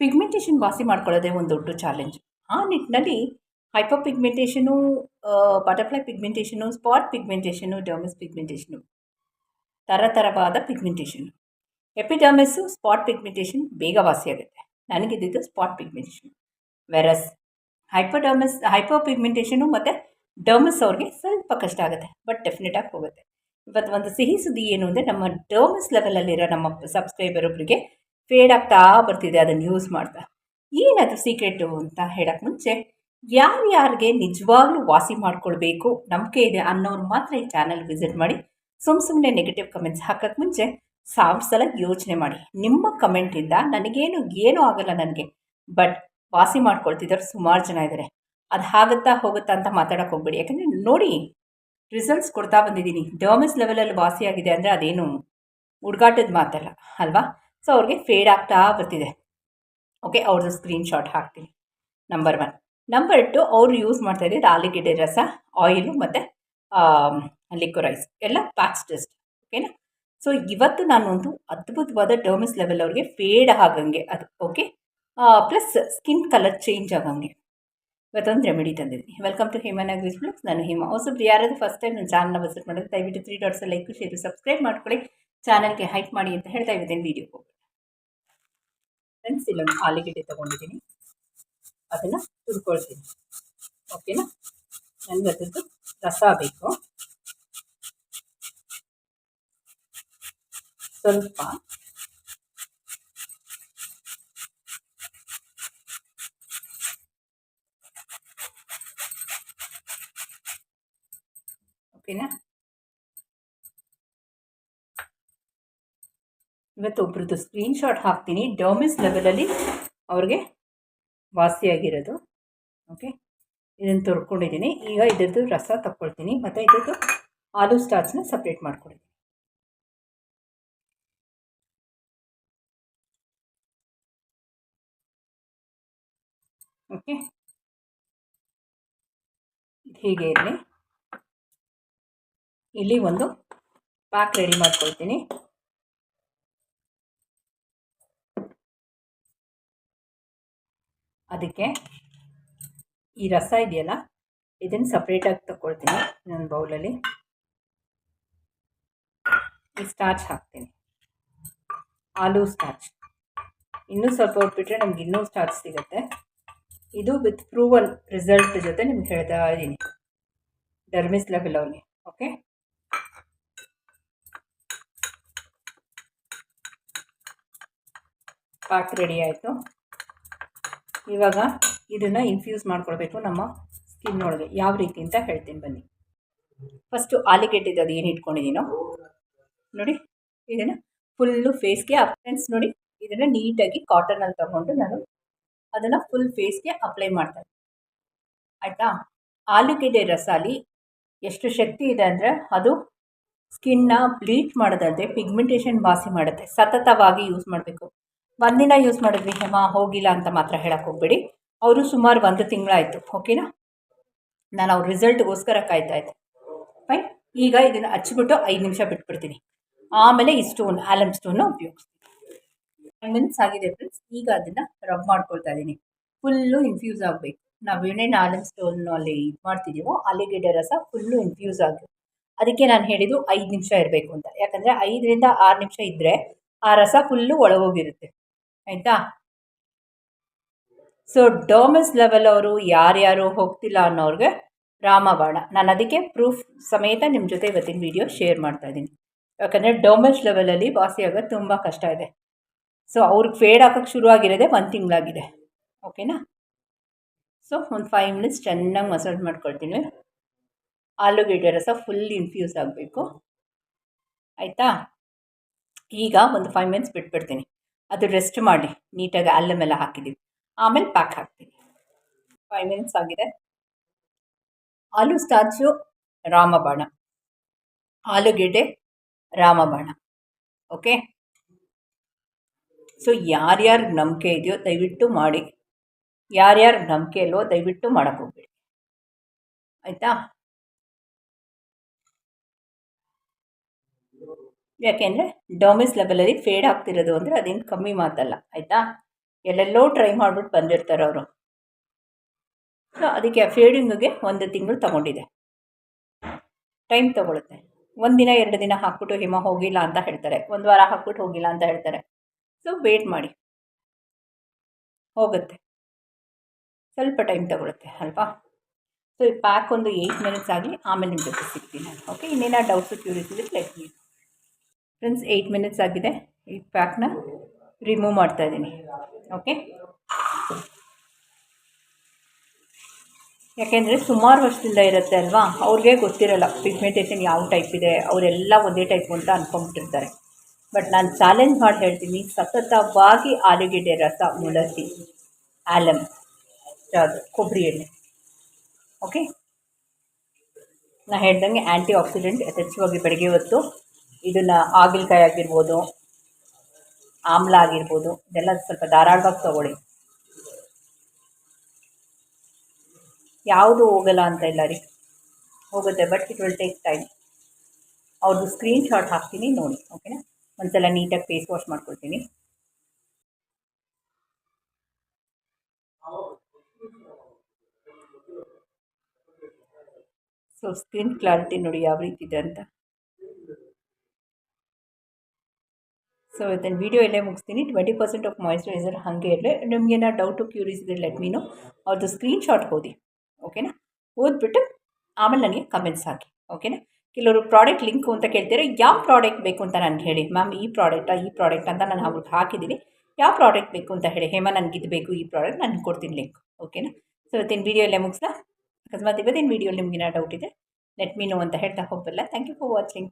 Pigmentation ವಾಸಿ ಮಾಡ್ಕೊಳ್ಳೋದೇ ಒಂದು ದೊಡ್ಡ ಚಾಲೆಂಜ್ ಆ ನಿಟ್ಟಿನಲ್ಲಿ hyper pigmentation butterfly pigmentation spot pigmentation dermis pigmentation ಥರ ಥರವಾದ ಪಿಗ್ಮೆಂಟೇಷನ್ ಎಪಿಡರ್ಮಿಸ್ಸು ಸ್ಪಾಟ್ ಪಿಗ್ಮೆಂಟೇಷನ್ ಬೇಗ ವಾಸಿಯಾಗುತ್ತೆ ನನಗಿದ್ದಿದ್ದು spot pigmentation versus hyperdermis hyper pigmentation ಮತ್ತು ಡರ್ಮಸ್ ಅವ್ರಿಗೆ ಸ್ವಲ್ಪ ಕಷ್ಟ ಆಗುತ್ತೆ ಬಟ್ ಡೆಫಿನೆಟಾಗಿ ಹೋಗುತ್ತೆ. ಇವತ್ತು ಒಂದು ಸಿಹಿ ಸುದ್ದಿ ಏನು ಅಂದರೆ ನಮ್ಮ ಡರ್ಮಸ್ ಲೆವೆಲಲ್ಲಿರೋ ನಮ್ಮ ಸಬ್ಸ್ಕ್ರೈಬರ್ ಒಬ್ಬರಿಗೆ ಫೇಡ್ ಆಗ್ತಾ ಬರ್ತಿದೆ, ಅದನ್ನು ಯೂಸ್ ಮಾಡ್ತಾ. ಏನದು ಸೀಕ್ರೆಟು ಅಂತ ಹೇಳೋಕ್ಕೆ ಮುಂಚೆ ಯಾರ್ಯಾರಿಗೆ ನಿಜವಾಗ್ಲೂ ವಾಸಿ ಮಾಡ್ಕೊಳ್ಬೇಕು, ನಂಬಿಕೆ ಇದೆ ಅನ್ನೋರು ಮಾತ್ರ ಈ ಚಾನಲ್ ವಿಸಿಟ್ ಮಾಡಿ ಸುಮ್ಮ ಸುಮ್ಮನೆ ನೆಗೆಟಿವ್ ಕಮೆಂಟ್ಸ್ ಹಾಕೋಕ್ಕೆ ಮುಂಚೆ ಸಾವಿರ ಸಲ ಯೋಚನೆ ಮಾಡಿ. ನಿಮ್ಮ ಕಮೆಂಟಿಂದ ನನಗೇನು ಏನೂ ಆಗಲ್ಲ ನನಗೆ ಬಟ್ ವಾಸಿ ಮಾಡ್ಕೊಳ್ತಿದ್ದಾರೆ ಸುಮಾರು ಜನ ಇದ್ದಾರೆ ಅದು ಆಗುತ್ತಾ ಹೋಗುತ್ತಾ ಅಂತ ಮಾತಾಡೋಕೆ ಹೋಗ್ಬೇಡಿ. ಯಾಕಂದರೆ ನೋಡಿ ರಿಸಲ್ಟ್ಸ್ ಕೊಡ್ತಾ ಬಂದಿದ್ದೀನಿ. ಡರ್ಮಿಸ್ ಲೆವೆಲಲ್ಲಿ ವಾಸಿಯಾಗಿದೆ ಅಂದರೆ ಅದೇನು, ಹುಡುಗಾಟದ ಮಾತಲ್ಲ, ಅಲ್ವಾ? ಸೊ ಅವ್ರಿಗೆ ಫೇಡ್ ಆಗ್ತಾ ಬರ್ತಿದೆ. ಓಕೆ ಅವ್ರದ್ದು ಸ್ಕ್ರೀನ್ಶಾಟ್ ಹಾಕ್ತೀನಿ. ನಂಬರ್ ಒನ್ ನಂಬರ್ ಟು ಅವ್ರು ಯೂಸ್ ಮಾಡ್ತಾ ಇದ್ದಿದ್ದು ಆಲಿಗೆಡ್ಡೆ ರಸ ಆಯಿಲು ಮತ್ತು ಲಿಕ್ವರೈಸ್ ಎಲ್ಲ ಪ್ಯಾಕ್ಸ್ ಟೆಸ್ಟ್ ಓಕೆನಾ ಸೊ ಇವತ್ತು ನಾನು ಒಂದು ಅದ್ಭುತವಾದ ಟರ್ಮಿಸ್ ಲೆವೆಲ್ ಅವ್ರಿಗೆ ಫೇಡ್ ಆಗಂಗೆ ಅದು. Okay plus skin colour change ಆಗಂಗೆ. ಇವತ್ತೊಂದು ರೆಮಿಡಿ ತಂದಿದ್ದೀನಿ. ವೆಲ್ಕಮ್ ಟು ಹೇಮಾ ಅಗ್ರೀಸ್ ಬ್ಲಾಗ್ಸ್ ನಾನು ಹೇಮ. ಹೊಸಬ್ರು ಯಾರಾದರೂ ಫಸ್ಟ್ ಟೈಮ್ ನನ್ನ ಚಾನಲ್ನ ವಿಸಿಟ್ ಮಾಡಿದ್ರೆ ದಯವಿಟ್ಟು three dots like share subscribe ಮಾಡ್ಕೊಳ್ಳಿ. ಚಾನಲ್ಗೆ ಹೈಟ್ ಮಾಡಿ ಅಂತ ಹೇಳ್ತಾ ಇದ್ದೀನಿ ವೀಡಿಯೋಗೆ ಹೋಗಿ ಫ್ರೆಂಡ್ಸ್ ಇಲ್ಲೊಂದು ಆಲೂಗೆಡ್ಡೆ ತೊಗೊಂಡಿದ್ದೀನಿ. ಅದನ್ನು ತುರ್ಕೊಳ್ತೀನಿ. ಓಕೆನಾ ನನಗೆ ಅದ್ರದ್ದು ರಸ ಬೇಕು. ಸ್ವಲ್ಪ ಓಕೆನಾ ಇವತ್ತು ಒಬ್ರದ್ದು ಸ್ಕ್ರೀನ್ಶಾಟ್ ಹಾಕ್ತೀನಿ. ಡರ್ಮಿಸ್ ಲೆವೆಲಲ್ಲಿ ಅವ್ರಿಗೆ ವಾಸಿಯಾಗಿರೋದು. ಓಕೆ ಇದನ್ನು ತೊರ್ಕೊಂಡಿದ್ದೀನಿ ಈಗ ಇದರದ್ದು ರಸ ತಕ್ಕೊಳ್ತೀನಿ. ಮತ್ತು ಇದರದ್ದು ಆಲೂ ಸ್ಟಾರ್ಚ್ನ ಸಪ್ರೇಟ್ ಮಾಡ್ಕೊಳ್ತೀನಿ ಓಕೆ ಹೀಗೆ ಇರಲಿ. ಇಲ್ಲಿ ಒಂದು ಪ್ಯಾಕ್ ರೆಡಿ ಮಾಡ್ಕೊಳ್ತೀನಿ. ಅದಕ್ಕೆ ಈ ರಸ ಇದೆಯಲ್ಲ, ಇದನ್ನು ಸಪ್ರೇಟಾಗಿ ತಗೊಳ್ತೀನಿ ನನ್ನ ಬೌಲಲ್ಲಿ ಈ ಸ್ಟಾರ್ಚ್ ಹಾಕ್ತೀನಿ. ಆಲೂ ಸ್ಟಾರ್ಚ್ ಇನ್ನೂ ಸ್ವಲ್ಪ ಹೊಟ್ಬಿಟ್ರೆ ನಮ್ಗೆ ಇನ್ನೂ ಸ್ಟಾರ್ಚ್ ಸಿಗುತ್ತೆ. ಇದು ವಿತ್ ಪ್ರೂವನ್ ರಿಸಲ್ಟ್ ಜೊತೆ ನಿಮ್ಗೆ ಹೇಳ್ತಾ ಇದ್ದೀನಿ. ಡರ್ಮಿಸ್ ಲೆವೆಲ್ ಅವ್ರಿಗೆ ಓಕೆ ಪಾಕ್ ರೆಡಿ ಆಯಿತು. ಇವಾಗ ಇದನ್ನು ಇನ್ಫ್ಯೂಸ್ ಮಾಡ್ಕೊಳ್ಬೇಕು ನಮ್ಮ ಸ್ಕಿನ್ ಒಳಗೆ ಯಾವ ರೀತಿ ಅಂತ ಹೇಳ್ತೀನಿ ಬನ್ನಿ. ಫಸ್ಟು ಆಲಿಗೆಟ್ಟಿದ್ದು ಅದು ಏನು ಇಟ್ಕೊಂಡಿದ್ದೀನೋ ನೋಡಿ, ಇದನ್ನು ಫುಲ್ಲು ಫೇಸ್ಗೆ ಅಪ್ಲೈನ್ಸ್ ನೋಡಿ, ಇದನ್ನು ನೀಟಾಗಿ ಕಾಟನಲ್ಲಿ ತಗೊಂಡು ನಾನು ಅದನ್ನು ಫುಲ್ ಫೇಸ್ಗೆ ಅಪ್ಲೈ ಮಾಡ್ತಾರೆ ಆಯಿತಾ? ಆಲೂಗೆಡ್ಡೆ ರಸಾಲಿ ಎಷ್ಟು ಶಕ್ತಿ ಇದೆ ಅಂದರೆ ಅದು ಸ್ಕಿನ್ನ ಬ್ಲೀಚ್ ಮಾಡೋದಲ್ಲದೆ ಪಿಗ್ಮೆಂಟೇಷನ್ ವಾಸಿ ಮಾಡುತ್ತೆ. ಸತತವಾಗಿ ಯೂಸ್ ಮಾಡಬೇಕು. ಒಂದಿನ ಯೂಸ್ ಮಾಡಿದ್ವಿ, ಹೇಮ, ಹೋಗಿಲ್ಲ ಅಂತ ಮಾತ್ರ ಹೇಳಕ್ಕೆ ಹೋಗ್ಬೇಡಿ. ಅವರು ಸುಮಾರು ಒಂದು ತಿಂಗಳಾಯಿತು ಓಕೆನಾ ನಾನು ಅವ್ರ ರಿಸಲ್ಟ್ಗೋಸ್ಕರ ಕಾಯ್ತಾ ಇದ್ದೆ. ಫೈನ್ ಈಗ ಇದನ್ನು ಹಚ್ಚಿಬಿಟ್ಟು ಐದು ನಿಮಿಷ ಬಿಟ್ಬಿಡ್ತೀನಿ. ಆಮೇಲೆ ಈ ಸ್ಟೋನ್ ಆಲಮ್ ಸ್ಟೋನ್ನ ಉಪಯೋಗಿಸ್ತೀನಿ. ಫೈವ್ ಮಿನಿಟ್ಸ್ ಆಗಿದೆ ಫ್ರೆಂಡ್ಸ್ ಈಗ ಅದನ್ನು ರಬ್ ಮಾಡ್ಕೊಳ್ತಾ ಇದ್ದೀನಿ. ಫುಲ್ಲು ಇನ್ಫ್ಯೂಸ್ ಆಗಬೇಕು. ನಾವು ಏನೇನು ಆಲಮ್ ಸ್ಟೋನ್ ಅಲ್ಲಿ ಇದು ಮಾಡ್ತಿದ್ದೀವೋ ಆಲಿಗಡ್ಡೆ ರಸ ಫುಲ್ಲು ಇನ್ಫ್ಯೂಸ್ ಆಗಿ. ಅದಕ್ಕೆ ನಾನು ಹೇಳಿದ್ದು ಐದು ನಿಮಿಷ ಇರಬೇಕು ಅಂತ. ಯಾಕಂದರೆ ಐದರಿಂದ ಆರು ನಿಮಿಷ ಇದ್ದರೆ ಆ ರಸ ಫುಲ್ಲು ಒಳಗೋಗಿರುತ್ತೆ. ಆಯಿತಾ? ಸೊ ಡೋಮಸ್ ಲೆವೆಲ್ ಅವರು ಯಾರ್ಯಾರು ಹೋಗ್ತಿಲ್ಲ ಅನ್ನೋರಿಗೆ ರಾಮಬಾಣ. ನಾನು ಅದಕ್ಕೆ ಪ್ರೂಫ್ ಸಮೇತ ನಿಮ್ಮ ಜೊತೆ ಇವತ್ತಿನ ವಿಡಿಯೋ ಶೇರ್ ಮಾಡ್ತಾ ಇದ್ದೀನಿ. ಯಾಕಂದರೆ ಡೋಮಸ್ ಲೆವೆಲಲ್ಲಿ ವಾಸಿ ಆಗೋದು ತುಂಬ ಕಷ್ಟ ಇದೆ. ಸೊ ಅವ್ರಿಗೆ ಫೇಡ್ ಹಾಕೋಕ್ಕೆ ಶುರುವಾಗಿರೋದೇ ಒಂದು ತಿಂಗಳಾಗಿದೆ. ಓಕೆನಾ ಸೊ ಒಂದು ಫೈವ್ ಮಿನಿಟ್ಸ್ ಚೆನ್ನಾಗಿ ಮಸಾಜ್ ಮಾಡ್ಕೊಳ್ತೀನಿ. ಆಲೂಗೆಡ್ಡೆ ರಸ ಫುಲ್ ಇನ್ಫ್ಯೂಸ್ ಆಗಬೇಕು. ಆಯಿತಾ? ಈಗ ಒಂದು ಫೈವ್ ಮಿನಿಟ್ಸ್ ಬಿಟ್ಬಿಡ್ತೀನಿ. ಅದು ರೆಸ್ಟ್ ಮಾಡಿ, ನೀಟಾಗಿ ಅಲ್ಲ ಮೇಲೆ ಹಾಕಿದ್ದೀವಿ. ಆಮೇಲೆ ಪ್ಯಾಕ್ ಹಾಕ್ತೀವಿ. ಫೈವ್ ಮಿನಿಟ್ಸ್ ಆಗಿದೆ. ಆಲೂ ಸ್ಟಾಚು, ರಾಮಬಾಣ. ಆಲೂಗೆಡ್ಡೆ, ರಾಮಬಾಣ. ಓಕೆ ಸೊ ಯಾರ್ಯಾರ ನಂಬಿಕೆ ಇದೆಯೋ ದಯವಿಟ್ಟು ಮಾಡಿ. ಯಾರ್ಯಾರ ನಂಬಿಕೆ ಇಲ್ವೋ ದಯವಿಟ್ಟು ಮಾಡೋಕ್ಕೆ ಹೋಗ್ಬೇಡಿ. ಆಯಿತಾ? ಯಾಕೆಂದರೆ ಡೊಮಿಸ್ ಲೆವೆಲಲ್ಲಿ ಫೇಡ್ ಆಗ್ತಿರೋದು ಅಂದರೆ ಅದೇನು ಕಮ್ಮಿ ಮಾತಲ್ಲ, ಆಯಿತಾ? ಎಲ್ಲೆಲ್ಲೋ ಟ್ರೈ ಮಾಡಿಬಿಟ್ಟು ಬಂದಿರ್ತಾರೆ ಅವರು. ಸೊ ಅದಕ್ಕೆ ಫೇಡಿಂಗಿಗೆ ಒಂದು ತಿಂಗಳು ತಗೊಂಡಿದೆ. ಟೈಮ್ ತೊಗೊಳುತ್ತೆ. ಒಂದಿನ ಎರಡು ದಿನ ಹಾಕ್ಬಿಟ್ಟು ಹಿಮ ಹೋಗಿಲ್ಲ ಅಂತ ಹೇಳ್ತಾರೆ. ಒಂದು ವಾರ ಹಾಕ್ಬಿಟ್ಟು ಹೋಗಿಲ್ಲ ಅಂತ ಹೇಳ್ತಾರೆ. ಸೊ ವೇಟ್ ಮಾಡಿ. ಹೋಗುತ್ತೆ. ಸ್ವಲ್ಪ ಟೈಮ್ ತಗೊಳುತ್ತೆ, ಅಲ್ವಾ? ಸೊ ಈ ಪ್ಯಾಕ್ ಒಂದು ಏಯ್ಟ್ ಮಿನಿಟ್ಸ್ ಆಗಲಿ ಆಮೇಲೆ ನಿಮ್ಮ ಜೊತೆ ಸಿಗ್ತೀನಿ ನಾನು ಓಕೆ ಇನ್ನೇನೋ ಡೌಟ್ಸ್ ಕ್ಯೂರಿಯಸ್ ಇದ್ರೆ ಲೆಟ್ ಫ್ರೆಂಡ್ಸ್ ಏಯ್ಟ್ ಮಿನಿಟ್ಸ್ ಆಗಿದೆ. ಈ ಪ್ಯಾಕ್ನ ರಿಮೂವ್ ಮಾಡ್ತಾ ಇದ್ದೀನಿ. ಓಕೆ ಯಾಕೆಂದರೆ ಸುಮಾರು ವರ್ಷದಿಂದ ಇರುತ್ತೆ ಅಲ್ವಾ? ಅವ್ರಿಗೆ ಗೊತ್ತಿರಲ್ಲ. ಪಿಗ್ಮೆಂಟೇಷನ್ ಯಾವ ಟೈಪ್ ಇದೆ? ಅವರೆಲ್ಲ ಒಂದೇ ಟೈಪ್ ಅಂತ ಅಂದ್ಕೊಂಬಿಟ್ಟಿರ್ತಾರೆ ಬಟ್ ನಾನು ಚಾಲೆಂಜ್ ಮಾಡಿ ಹೇಳ್ತೀನಿ, ಸತತವಾಗಿ ಆಲೂಗೆಡ್ಡೆ ರಸ, ಮುಳಸಿ ಆಲಮ್ ಕೊಬ್ಬರಿ ಎಣ್ಣೆ. ಓಕೆ ನಾನು ಹೇಳ್ದಂಗೆ ಆ್ಯಂಟಿ ಆಕ್ಸಿಡೆಂಟ್ ಯಥೇಚ್ಛವಾಗಿ ಬೆಳಗ್ಗೆ ಹೊತ್ತು ಇದನ್ನು ಹಾಗಲಕಾಯಿ ಆಗಿರ್ಬೋದು, ಆಮ್ಲ ಆಗಿರ್ಬೋದು, ಇದೆಲ್ಲ ಸ್ವಲ್ಪ ಧಾರಾಳವಾಗಿ ತಗೊಳ್ಳಿ. ಯಾವುದು ಹೋಗಲ್ಲ ಅಂತ ಇಲ್ಲ ರೀ. ಹೋಗುತ್ತೆ but it will take time ಅವ್ರದ್ದು ಸ್ಕ್ರೀನ್ ಶಾಟ್ ಹಾಕ್ತೀನಿ ನೋಡಿ ಓಕೆನಾ ಒಂದ್ಸಲ ನೀಟಾಗಿ ಫೇಸ್ ವಾಶ್ ಮಾಡ್ಕೊಳ್ತೀನಿ. ಸೊ ಸ್ಕ್ರೀನ್ ಕ್ಲಾರಿಟಿ ನೋಡಿ ಯಾವ ರೀತಿ ಇದೆ ಅಂತ. ಸೊ ಇದನ್ನು ವೀಡಿಯೋ ಎಲ್ಲೇ ಮುಗಿಸ್ತೀನಿ ಟ್ವೆಂಟಿ ಪರ್ಸೆಂಟ್ ಆಫ್ ಮಾಯಿಶ್ಚರೈಸರ್ ಹಾಗೆ ಇರಲಿ ನಿಮಗೇನೋ ಡೌಟು ಕ್ಯೂರಿಸ್ ಇದ್ರೆ ಲೆಟ್ ಮೀನು ಅವ್ರದ್ದು ಸ್ಕ್ರೀನ್ಶಾಟ್ ಓದಿ ಓಕೆನಾ ಓದ್ಬಿಟ್ಟು ಆಮೇಲೆ ನನಗೆ ಕಮೆಂಟ್ಸ್ ಹಾಕಿ ಓಕೆನಾ ಕೆಲವರು ಪ್ರಾಡಕ್ಟ್ ಲಿಂಕು ಅಂತ ಕೇಳ್ತಾರೆ ಯಾವ ಪ್ರಾಡಕ್ಟ್ ಬೇಕು ಅಂತ ನಾನು ಹೇಳಿ ಮ್ಯಾಮ್ ಈ ಪ್ರಾಡಕ್ಟಾ ಈ ಪ್ರಾಡಕ್ಟ್ ಅಂತ ನಾನು ಅವ್ರಿಗೆ ಹಾಕಿದ್ದೀನಿ ಯಾವ ಪ್ರಾಡಕ್ಟ್ ಬೇಕು ಅಂತ ಹೇಳಿ ಹೇಮ ನನಗೆ ಇದು ಬೇಕು ಈ ಪ್ರಾಡಕ್ಟ್ ನಾನು ಕೊಡ್ತೀನಿ ಲಿಂಕ್ ಓಕೆನಾ ಸೊ ಇವತ್ತಿನ ವೀಡಿಯೋ ಎಲ್ಲೇ ಮುಗಿಸ್ತಾ ಅಕಸ್ಮಾತ್ ಇವತ್ತಿನ ವೀಡಿಯೋ ಏನೋ ಡೌಟ್ ಇದೆ ಲೆಟ್ ಮೀನು ಅಂತ ಹೇಳ್ತಾ ಹೋಗಲ್ಲ ಥ್ಯಾಂಕ್ ಯು ಫಾರ್ ವಾಚಿಂಗ್